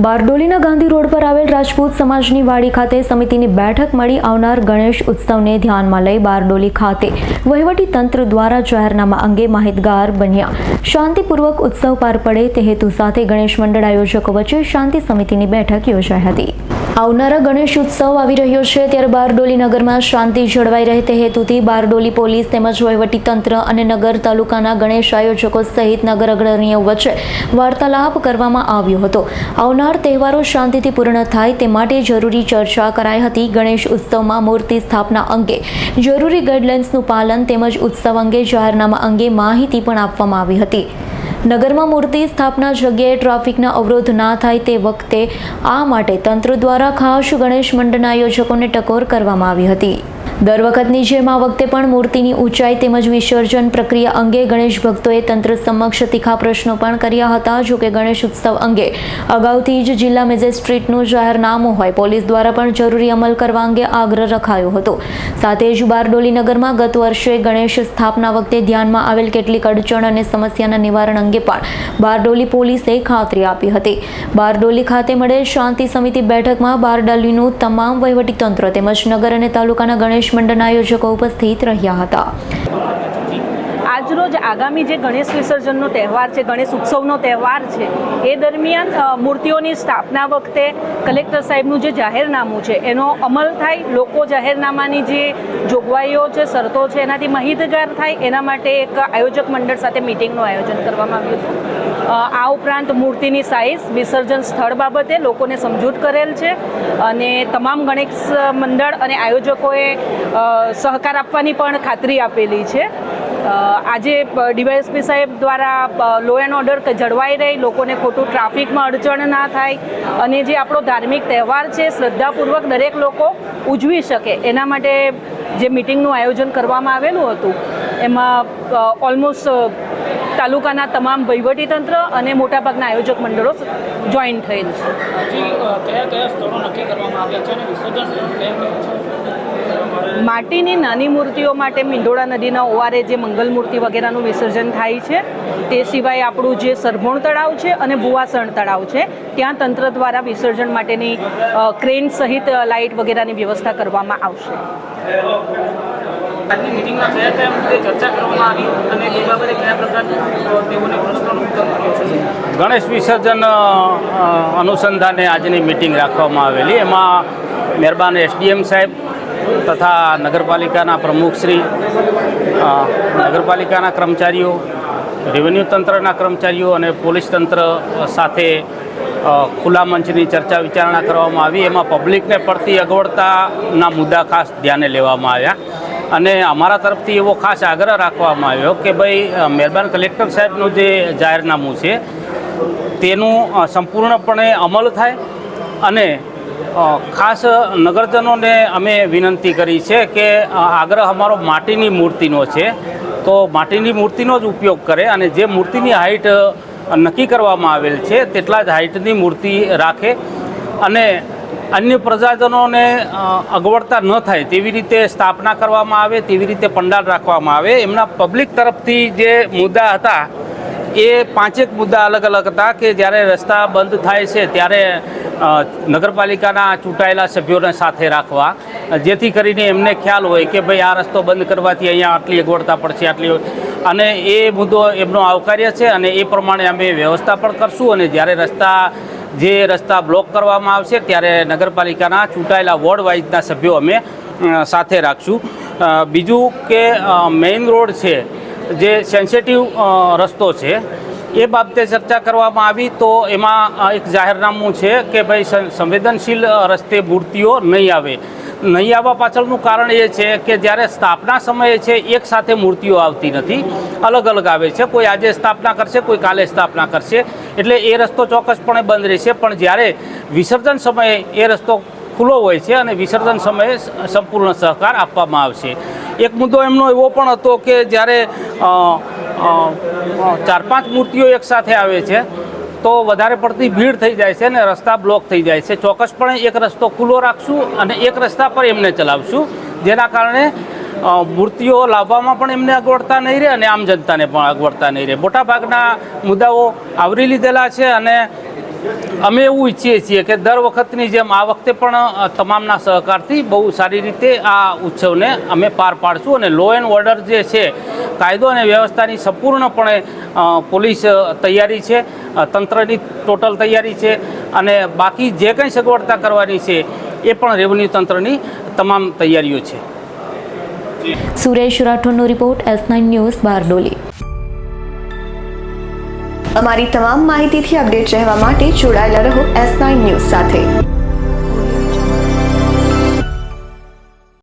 બારડોલીના Gandhi road પર આવેલ રાજપૂત સમાજની વાડી ખાતે સમિતિની બેઠક મળી આવનાર ગણેશ ઉત્સવને ધ્યાનમાં લઈ બારડોલી ખાતે વહીવટી દ્વારા જાહેરનામા અંગે માહિતગાર બન્યા. શાંતિપૂર્વક ઉત્સવ પાર પડે તે હેતુ સાથે ગણેશ મંડળ આયોજકો વચ્ચે શાંતિ સમિતિની બેઠક યોજાઈ હતી. આવનારા ગણેશ ઉત્સવ આવી રહ્યો છે ત્યારે બારડોલી નગરમાં શાંતિ જળવાઈ રહે તે હેતુથી બારડોલી પોલીસ તેમજ વહીવટી તંત્ર અને નગર તાલુકાના ગણેશ આયોજકો સહિત નગર અગ્રણીઓ વચ્ચે વાર્તાલાપ કરવામાં આવ્યો હતો. આવનાર તહેવારો શાંતિથી પૂર્ણ થાય તે માટે જરૂરી ચર્ચા કરાઈ હતી. ગણેશ ઉત્સવમાં મૂર્તિ સ્થાપના અંગે જરૂરી ગાઈડલાઇન્સનું પાલન તેમજ ઉત્સવ અંગે જાહેરનામા અંગે માહિતી પણ આપવામાં આવી હતી. નગરમાં મૂર્તિ સ્થાપના જગ્યાએ ટ્રાફિકના અવરોધ ના થાય તે વખતે આ માટે તંત્ર દ્વારા ખાસ ગણેશ મંડળના આયોજકોને ટકોર કરવામાં આવી હતી. દર વખતની જેમ આ વખતે પણ મૂર્તિની ઊંચાઈ તેમજ વિસર્જન પ્રક્રિયા અંગે ગણેશ ભક્તોએ તંત્ર સમક્ષ તીખા પ્રશ્નો પણ કર્યા હતા. જોકે ગણેશ ઉત્સવ અંગે અગાઉથી જ જિલ્લા મેજિસ્ટ્રેટનું જાહેરનામું હોય, પોલીસ દ્વારા પણ જરૂરી અમલ કરવા અંગે આગ્રહ રખાયો હતો. સાથે જ બારડોલી નગરમાં ગત વર્ષે ગણેશ સ્થાપના વખતે ધ્યાનમાં આવેલ કેટલીક અડચણ અને સમસ્યાના નિવારણ અંગે પણ બારડોલી પોલીસે ખાતરી આપી હતી. બારડોલી ખાતે મળેલ શાંતિ સમિતિ બેઠકમાં બારડોલીનું તમામ વહીવટી તંત્ર તેમજ નગર અને તાલુકાના ગણેશ મંડળના આયોજકો ઉપસ્થિત રહ્યા હતા. આજરોજ આગામી જે ગણેશ વિસર્જનનો તહેવાર છે, ગણેશ ઉત્સવનો તહેવાર છે, એ દરમિયાન મૂર્તિઓની સ્થાપના વખતે કલેક્ટર સાહેબનું જે જાહેરનામું છે, એનો અમલ થાય, લોકો જાહેરનામાની જે જોગવાઈઓ છે, શરતો છે, એનાથી માહિતગાર થાય, એના માટે એક આયોજક મંડળ સાથે મિટિંગનું આયોજન કરવામાં આવ્યું હતું. આ ઉપરાંત મૂર્તિની સાઇઝ વિસર્જન સ્થળ બાબતે લોકોને સમજૂત કરેલ છે અને તમામ ગણેશ મંડળ અને આયોજકોએ સહકાર આપવાની પણ ખાતરી આપેલી છે. આજે ડીવાયએસપી સાહેબ દ્વારા લો એન્ડ ઓર્ડર જળવાઈ રહી, લોકોને ખોટું ટ્રાફિકમાં અડચણ ના થાય અને જે આપણો ધાર્મિક તહેવાર છે, શ્રદ્ધાપૂર્વક દરેક લોકો ઉજવી શકે. એના માટે જે મિટિંગનું આયોજન કરવામાં આવેલું હતું, એમાં ઓલમોસ્ટ તાલુકાના તમામ વહીવટીતંત્ર અને મોટાભાગના આયોજક મંડળો જોઈન થયેલ છે. માટીની નાની મૂર્તિઓ માટે મીંઢોળા નદીના ઓવારે જે મંગલ મૂર્તિ વગેરેનું વિસર્જન થાય છે તે સિવાય આપણું જે સરભોણ તળાવ છે અને ભુવાસણ તળાવ છે ત્યાં તંત્ર દ્વારા વિસર્જન માટેની ક્રેન સહિત લાઇટ વગેરેની વ્યવસ્થા કરવામાં આવશે. આજની મિટિંગમાં કયા કયા મુદ્દે ચર્ચા કરવામાં આવી અને તે બાબતે કયા પ્રકારનું તેઓને ગણેશ વિસર્જન અનુસંધાને આજની મિટિંગ રાખવામાં આવેલી. એમાં મહેરબાન એસડીએમ સાહેબ તથા નગરપાલિકાના પ્રમુખશ્રી નગરપાલિકાના કર્મચારીઓ રેવન્યુ તંત્રના કર્મચારીઓ અને પોલીસ તંત્ર સાથે ખુલ્લા મંચની ચર્ચા વિચારણા કરવામાં આવી. એમાં પબ્લિકને પડતી અગવડતાના મુદ્દા ખાસ ધ્યાને લેવામાં આવ્યા. અને અમારા તરફથી એવો ખાસ આગ્રહ રાખવામાં આવ્યો કે ભાઈ મહેરબાન કલેક્ટર સાહેબનું જે જાહેરનામું છે, તેનું સંપૂર્ણપણે અમલ થાય અને ખાસ નગરજનોને અમે વિનંતી કરી છે કે આગ્રહ અમારો માટીની મૂર્તિનો છે. તો માટીની મૂર્તિનો જ ઉપયોગ કરે અને જે મૂર્તિની હાઇટ નક્કી કરવામાં આવેલ છે, તેટલા જ હાઇટની મૂર્તિ રાખે. અને અન્ય પ્રજાજનોને અગવડતા ન થાય, તેવી રીતે સ્થાપના કરવામાં આવે, તેવી રીતે પંડાલ રાખવામાં આવે. એમના પબ્લિક તરફથી જે મુદ્દા હતા, એ પાંચેક મુદ્દા અલગ અલગ હતા કે જ્યારે રસ્તા બંધ થાય છે, ત્યારે નગરપાલિકાના ચૂંટાયેલા સભ્યોને સાથે રાખવા. જેથી કરીને એમને ખ્યાલ હોય કે ભાઈ આ રસ્તો બંધ કરવાથી અહીંયા આટલી અગવડતા પડશે, આટલી અને એ મુદ્દો એમનો આવકાર્ય છે અને એ પ્રમાણે અમે વ્યવસ્થા પણ કરશું અને જ્યારે રસ્તા જે રસ્તા બ્લોક કરવામાં આવશે ત્યારે નગરપાલિકાના ચૂંટાયેલા વોર્ડ વાઇઝના સભ્યો અમે સાથે રાખશું. બીજું કે મેઇન રોડ છે, જે સેન્સિટિવ રસ્તો છે, એ બાબતે ચર્ચા કરવામાં આવી તો એમાં એક જાહેરનામું છે કે ભાઈ સંવેદનશીલ રસ્તે મૂર્તિઓ નહીં આવે. નહીં આવવા પાછળનું કારણ એ છે કે જ્યારે સ્થાપના સમયે છે, એક સાથે મૂર્તિઓ આવતી નથી. અલગ અલગ આવે છે. કોઈ આજે સ્થાપના કરશે, કોઈ કાલે સ્થાપના કરશે. એટલે એ રસ્તો ચોક્કસપણે બંધ રહેશે. પણ જ્યારે વિસર્જન સમયે એ રસ્તો ખુલ્લો હોય છે અને વિસર્જન સમયે સંપૂર્ણ સહકાર આપવામાં આવશે. એક મુદ્દો એમનો એવો પણ હતો કે જ્યારે ચાર પાંચ મૂર્તિઓ એકસાથે આવે છે તો વધારે પડતી ભીડ થઈ જાય છે અને રસ્તા બ્લોક થઈ જાય છે. ચોક્કસપણે એક રસ્તો ખુલ્લો રાખશું અને એક રસ્તા પર એમને ચલાવશું. જેના કારણે મૂર્તિઓ લાવવામાં પણ એમને અગવડતા નહીં રહે અને આમ જનતાને પણ અગવડતા નહીં રહે. મોટાભાગના મુદ્દાઓ આવરી લીધેલા છે અને અમે એવું ઈચ્છીએ છીએ કે દર વખતની જેમ આ વખતે પણ તમામના સહકારથી બહુ સારી રીતે આ ઉત્સવને અમે પાર પાડશું અને લો એન્ડ ઓર્ડર જે છે કાયદો અને વ્યવસ્થાની સંપૂર્ણપણે પોલીસ તૈયારી છે તંત્રની ટોટલ તૈયારી છે, અને બાકી જે કંઈ સગવડતા કરવાની છે, એ પણ રેવન્યુ તંત્રની તમામ તૈયારીઓ છે. Suresh રાઠોડનો report S nine news, Bardoli. અમારી તમામ માહિતીથી અપડેટ રહેવા માટે જોડાયેલા રહો એસ નાઇન ન્યૂઝ સાથે.